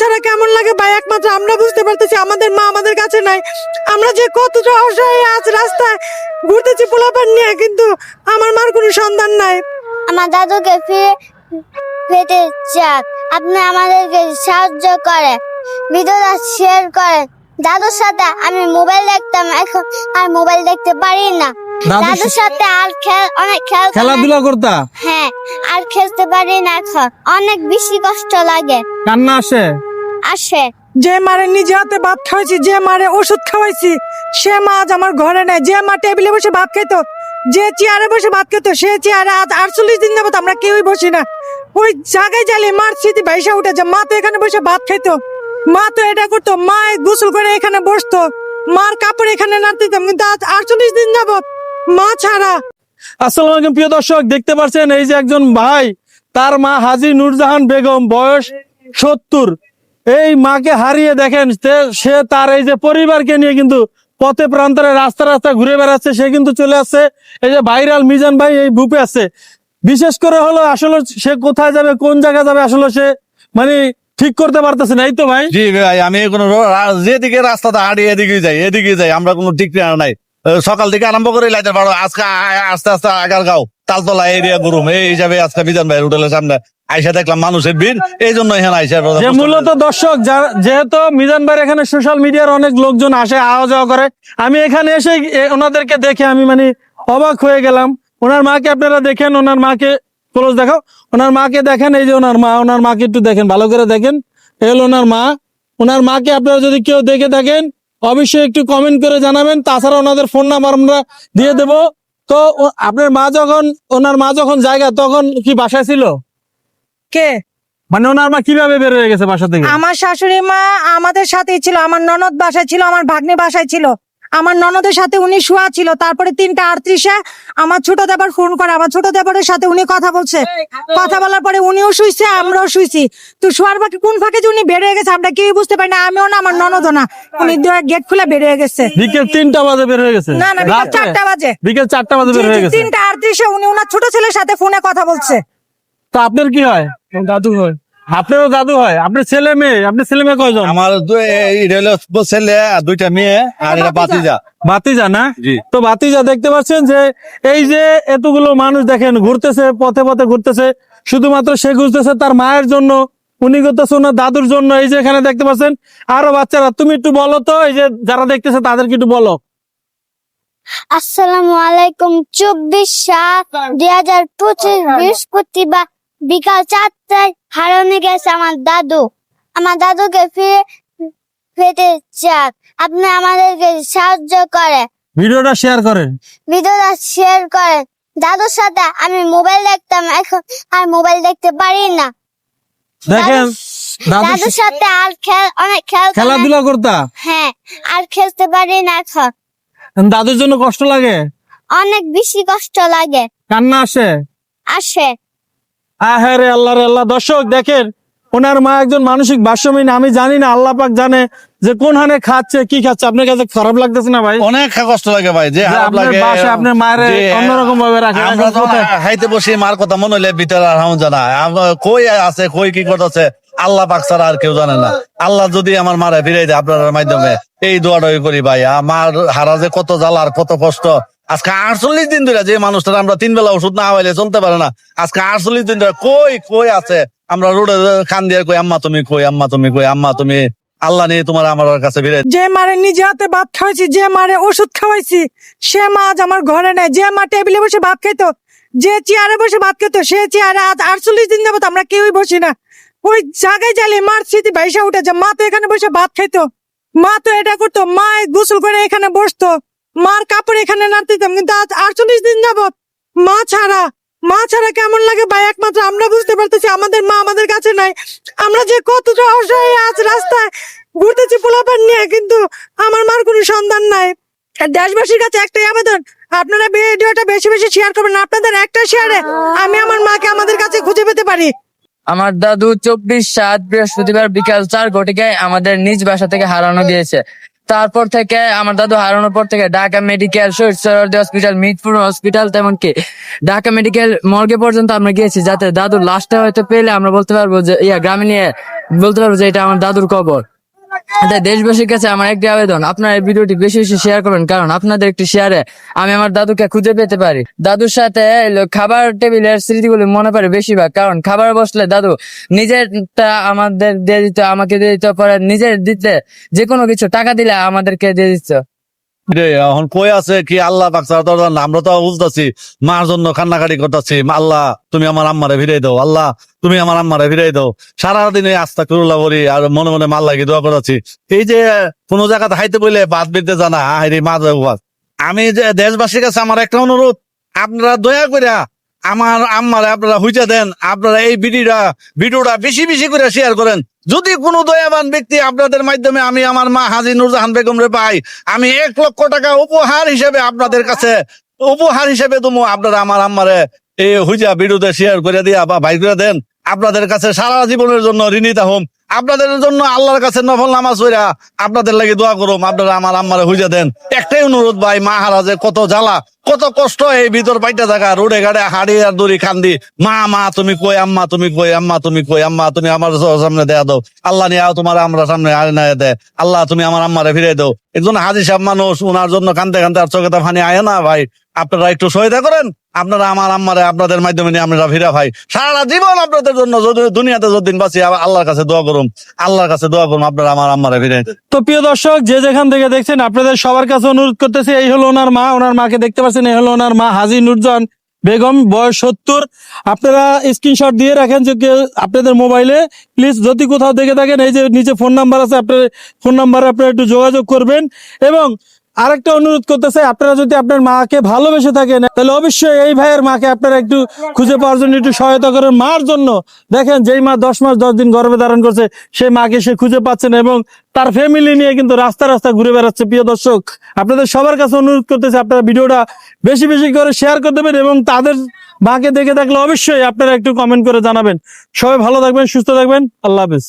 ছাড়া কেমন লাগে ভাই? একমাত্র আমরা বুঝতে পারতেছি আমাদের মা আমাদের কাছে নাই। আমরা যে কতটা অসহায় আজ রাস্তায় ঘুরতেছি পোলাপান নিয়ে কিন্তু আমার মার কোনো সন্ধান নাই। আমার দাদুকে ফিরে পেতে চাক আপনি আমাদেরকে সাহায্য করে ভিডিওটা শেয়ার করেন। দাদুর সাথে আমি মোবাইল দেখতাম এখন আর মোবাইল দেখতে পারি না। দাদুর দাদুর সাথে আর খেল অনেক খেল খেলাধুলা করতা? হ্যাঁ আর খেলতে পারি না এখন। অনেক বেশি কষ্ট লাগে। কান্না আসে? আসে। যে মারে নিজে হাতে ভাত খাওয়াইছি যে মারে ওষুধ খাওয়াইছি সে মা আজ আমার ঘরে নেই। যে মা টেবিলে বসে ভাত খেত যে চেয়ারে বসে ভাত খেত সে চেয়ারে আজ আটচল্লিশ দিন যাবত আমরা কেউই বসি না। ওই জায়গায় জ্বালিয়ে মার স্মৃতি ভাইসা উঠেছে মা তো এখানে বসে ভাত খেত মা তো এটা করতো মা গোসল করে এখানে বসতো। মার কাপড় এখানে নাড়তে দিতাম কিন্তু আজ আটচল্লিশ দিন যাবত মা ছাড়া। আসসালামু আলাইকুম প্রিয় দর্শক দেখতে পাচ্ছেন এই যে একজন ভাই তার মা হাজি নূরজাহান বেগম বয়স সত্তর। এই মাকে হারিয়ে দেখেন, সে- তার এই যে পরিবারকে নিয়ে কিন্তু পথে প্রান্তরে রাস্তা রাস্তা ঘুরে বেড়াচ্ছে, সে কিন্তু চলে আসছে। এই যে ভাইরাল মিজান ভাই এই বুপে আছে। বিশেষ করে হলো আসলে সে কোথায় যাবে, কোন জায়গায় যাবে, আসলে সে মানে ঠিক করতে পারতেছে না। এই তো ভাই? জি ভাই, আমি কোনো যেদিকে রাস্তাটা হাঁটি এদিকে যাই এদিকে যাই, আমরা কোনো ঠিক নাই। সকাল থেকে আরম্ভ করে লাইতে পারো আজকে আস্তে আস্তে আগার গাও। তালতলা এরিয়া গুরুম। এই হিসাবে আজকে বিধান ভাই হোটেলের সামনে। আইসা দেখলাম মানুষের ভিড়। এই জন্য এখানে আইসা যে মূলত দর্শক যেহেতু মিজান ভাইয়ের এখানে সোশ্যাল মিডিয়ার অনেক লোকজন আসে আওয়া যাওয়া করে আমি এখানে এসে ওনাদেরকে দেখে আমি মানে অবাক হয়ে গেলাম। ওনার মাকে আপনারা দেখেন ওনার মাকে ক্লোজ দেখাও। ওনার মাকে দেখেন এই যে ওনার মা ওনার মাকে একটু দেখেন ভালো করে দেখেন। এই হলো ওনার মা। ওনার মাকে আপনারা যদি কেউ দেখে থাকেন অবশ্যই একটু কমেন্ট করে জানাবেন। তাছাড়া ওনাদের ফোন নাম্বার আমরা দিয়ে দেব। তো আপনার মা যখন ওনার মা যখন জায়গা তখন কি বাসায় ছিল? কে? মানে ওনার মা কীভাবে বের হয়ে গেছে বাসা থেকে? আমার শাশুড়ি মা আমাদের সাথেই ছিল আমার ননদ বাসায় ছিল আমার ভাগ্নে বাসায় ছিল। আমার ননদের সাথে উনি শুয়া ছিল তারপরে তিনটা আটত্রিশে আমার ছোট দেবার ফোন করে আমার ছোট দেবরের সাথে উনি কথা বলছে। কথা বলার পরে উনিও শুইছে আমরাও শুইছি। তো শোয়ার ফাঁকে কোন ফাঁকে যে উনি বেরিয়ে গেছে আমরা কেউ বুঝতে পারি না আমিও না আমার ননদও না। উনি গেট খুলে বেরিয়ে গেছে। বিকেল তিনটা বাজে বের হয়ে গেছে। না না বিকাল? চারটা বাজে। বিকেল চারটা বাজে বের হয়ে গেছে। তিনটা আটত্রিশে উনি ওনার ছোট ছেলের সাথে ফোনে কথা বলছে। তো আপনার কি হয়? দাদু হয়। আপনারও দাদু হয়? আপনার ছেলে মেয়ে? আপনার ছেলে মেয়ে কয়জন? আমার রেল ছেলে আর দুইটা মেয়ে আর এটা বাতিজা। বাতিজা। না? তো বাতিজা দেখতে পাচ্ছেন যে এই যে এতগুলো মানুষ দেখেন ঘুরতেছে পথে পথে ঘুরতেছে শুধুমাত্র সে ঘুরতেছে তার মায়ের জন্য উনি করতেছে ওনার দাদুর জন্য এই যে এখানে দেখতে পাচ্ছেন আরও বাচ্চারা তুমি একটু বলো তো এই যে যারা দেখতেছে তাদেরকে একটু বলো। আসসালামু আলাইকুম চব্বিশ সাত দুই হাজার পঁচিশ বৃহস্পতিবার বিকাল চারটায় হারানো গেছে আমার দাদু। আমার দাদুকে ফিরে পেতে চাক আপনি আমাদেরকে সাহায্য করে ভিডিওটা শেয়ার করেন। ভিডিওটা শেয়ার করেন। দাদুর সাথে আমি মোবাইল দেখতাম এখন আর মোবাইল দেখতে পারি না। দেখেন দাদু দাদুর সাথে আর খেল অনেক খেল খেলাধুলা করতা? হ্যাঁ আর খেলতে পারি না এখন দাদুর জন্য কষ্ট লাগে? অনেক বেশি কষ্ট লাগে। কান্না আসে? আসে। আহে রে আল্লাহ। আল্লাহ দর্শক দেখেন ওনার মা একজন মানসিক ভারসাম্যহীন আমি জানি না আল্লাহ পাক জানে যে কোন হানে খাচ্ছে কি খাচ্ছে। আপনার কাছে খারাপ লাগতেছে না ভাই? অনেক কষ্ট লাগে ভাই যে খারাপ আপনার লাগে আপনার মায়ের অন্যরকম ভাবে রাখে আমরা তো হাইতে বসে মার কথা মনে হইলে ভিতরে আর হামু জানা। কই আছে কই কি করতেছে আল্লাহ পাক ছাড়া আর কেউ জানে না। আল্লাহ যদি আমার মারে ফিরে দেয় আপনার মাধ্যমে এই দোয়াটাই করি ভাই। আমার হারা যে কত জ্বালার কত কষ্ট আজকে আটচল্লিশ দিন ধরে যে মানুষটা আমরা তিন বেলা ওষুধ না হইলে চলতে পারে না। আজকে আটচল্লিশ দিন ধরে কই কই আছে? আমরা রোডে খান দিয়ে কই, আম্মা তুমি কই, আম্মা তুমি কই, আম্মা তুমি আল্লাহ তোমার আমার কাছে ফিরে যে মারে নিজে হাতে ভাত খাওয়াইছি, যে মারে ওষুধ খাওয়াইছি, সে মা আজ আমার ঘরে নেই। যে মা টেবিলে বসে ভাত খেত যে চেয়ারে বসে ভাত খেত সে চেয়ারে আজ আটচল্লিশ দিন যাবত আমরা কেউই বসি না। ওই জায়গায় জ্বালিয়ে মার স্মৃতি ভাইসা উঠেছে, মা তো এখানে বসে ভাত খাইতো। মা তো এটা করতো মা গোসল করে এখানে বসতো। মার কাপড় এখানে নাড়তে দিতাম কিন্তু আজ আটচল্লিশ দিন যাবত মা ছাড়া মা ছাড়া কেমন লাগে ভাই? একমাত্র আমরা বুঝতে পারতেছি, আমাদের মা আমাদের কাছে নাই। আমরা যে কতটা অসহায় আজ রাস্তায় ঘুরতেছি পোলাপান নিয়ে, কিন্তু আমার মার কোনো সন্ধান নাই। দেশবাসীর কাছে একটাই আবেদন, আপনারা ভিডিওটা বেশি বেশি শেয়ার করবেন, আপনাদের একটা শেয়ারে আমি আমার মাকে আমাদের কাছে খুঁজে পেতে পারি। আমার দাদু চব্বিশ সাত বৃহস্পতিবার বিকাল চার ঘটিকায় আমাদের নিজ বাসা থেকে হারানো গিয়েছে। তারপর থেকে আমার দাদু হারানোর পর থেকে Dhaka medical Shaheed hospital Mirpur hospital, তেমনকি Dhaka medical মর্গে পর্যন্ত আমরা গিয়েছি যাতে দাদুর লাশটা হয়তো পেলে আমরা বলতে পারব যে, ইয়া, গ্রামে নিয়ে বলতে পারব যে এটা আমার দাদুর কবর। তাই দেশবাসীর কাছে আমার একটি আবেদন। আপনার এই ভিডিওটি বেশি বেশি শেয়ার করবেন, কারণ আপনাদের একটি শেয়ারে আমি আমার দাদুকে খুঁজে পেতে পারি। দাদুর সাথে খাবার টেবিলের স্মৃতিগুলি মনে পড়ে বেশিরভাগ, কারণ খাবার বসলে দাদু নিজেরটা আমাদের দিয়ে দিত, আমাকে দিয়ে দিত, পরে নিজের দিতে যে কোনো কিছু, টাকা দিলে আমাদেরকে দিয়ে দিত। এখন কই আছে? কি আল্লাহ। আমরা তো বুঝতেছি, মার জন্য কান্নাকাটি করতেছি। আল্লাহ, তুমি আমার আম্মারে ফিরাই দাও। আল্লাহ, তুমি আমার আম্মারে ফিরাই দাও। সারাদিন এই আস্তা করুল্লাহ করি আর মনে মনে মাল লাগি দোয়া করাচ্ছি এই যে, কোনো জায়গাতে হাইতে বলে বাদ বিতে জানা হাইরে মা আমি যে দেশবাসীর কাছে আমার একটা অনুরোধ, আপনারা দয়া করিয়া আমার আম্মারে আপনারা হইতে দেন, আপনারা এই ভিডিওটা ভিডিওটা বেশি বেশি করে শেয়ার করেন। যদি কোনো দয়াবান ব্যক্তি আপনাদের মাধ্যমে আমি আমার মা হাজি নুরজাহান বেগম রে পাই, আমি এক লক্ষ টাকা উপহার হিসেবে আপনাদের কাছে, উপহার হিসেবে তুমি আপনারা আমার আম্মারে এই হুইজা ভিডিওতে শেয়ার করে দিয়া বা ভাই করে দেন। আপনাদের কাছে সারা জীবনের জন্য ঋণী থাকুম আপনাদের জন্য আল্লাহর কাছে নফল নামাজ হইরা আপনাদের লাগি দোয়া করুম, আপনারা আমার আম্মারে হুইজা দেন। একটাই অনুরোধ ভাই মাহারাজে কত জ্বালা, কত কষ্ট এই ভিতর পাইটা থাকা, রোডে গাড়ে হাড়ি আর দড়ি খান্দি। মা মা, তুমি কই, আম্মা, তুমি কই, আম্মা, তুমি কই, আম্মা, তুমি আমার সামনে দেয়া দাও। আল্লাহ নিয়ে তোমার আমরা সামনে আরে না দে আল্লাহ, তুমি আমার আম্মারে ফিরে দাও। একজন হাজি সাহেব মানুষ ওনার জন্য কান্দে কান্দে আর চোখে ফানি আয় না ভাই। আপনারা একটু সহায়তা করেন। আপনারা আমার আম্মারে আপনাদের মাধ্যমে নিয়ে আমরা ফিরা ভাই। সারা জীবন আপনাদের জন্য যদি দুনিয়াতে যতদিন বাঁচি আল্লাহর কাছে দোয়া করুন। আল্লাহর কাছে দোয়া করুন, আপনারা আমার আম্মারে ফিরে তো প্রিয় দর্শক, যে যেখান থেকে দেখছেন, আপনাদের সবার কাছে অনুরোধ করতেছি, এই হলো ওনার মা, ওনার মাকে দেখতে পাচ্ছেন, এই হলো ওনার মা হাজি নুরজান বেগম, বয়স সত্তর। আপনারা স্ক্রিনশট দিয়ে রাখেন যে আপনাদের মোবাইলে প্লিজ যদি কোথাও দেখে থাকেন, এই যে নিচে ফোন নাম্বার আছে, আপনার ফোন নাম্বারে আপনারা একটু যোগাযোগ করবেন। এবং আরেকটা অনুরোধ করতেছে, আপনারা যদি আপনার মাকে ভালোবেসে থাকেন, তাহলে অবশ্যই এই ভাইয়ের মাকে আপনারা একটু খুঁজে পাওয়ার জন্য একটু সহায়তা করেন। মার জন্য, দেখেন যেই মা দশ মাস দশ দিন গর্ভে ধারণ করছে সেই মাকে সে খুঁজে পাচ্ছেন এবং তার ফ্যামিলি নিয়ে কিন্তু রাস্তা রাস্তা ঘুরে বেড়াচ্ছে। প্রিয় দর্শক, আপনাদের সবার কাছে অনুরোধ করতেছে, আপনারা ভিডিওটা বেশি বেশি করে শেয়ার করে দেবেন এবং তাদের মাকে দেখে থাকলে অবশ্যই আপনারা একটু কমেন্ট করে জানাবেন। সবাই ভালো থাকবেন, সুস্থ থাকবেন, আল্লাহ হাফেজ।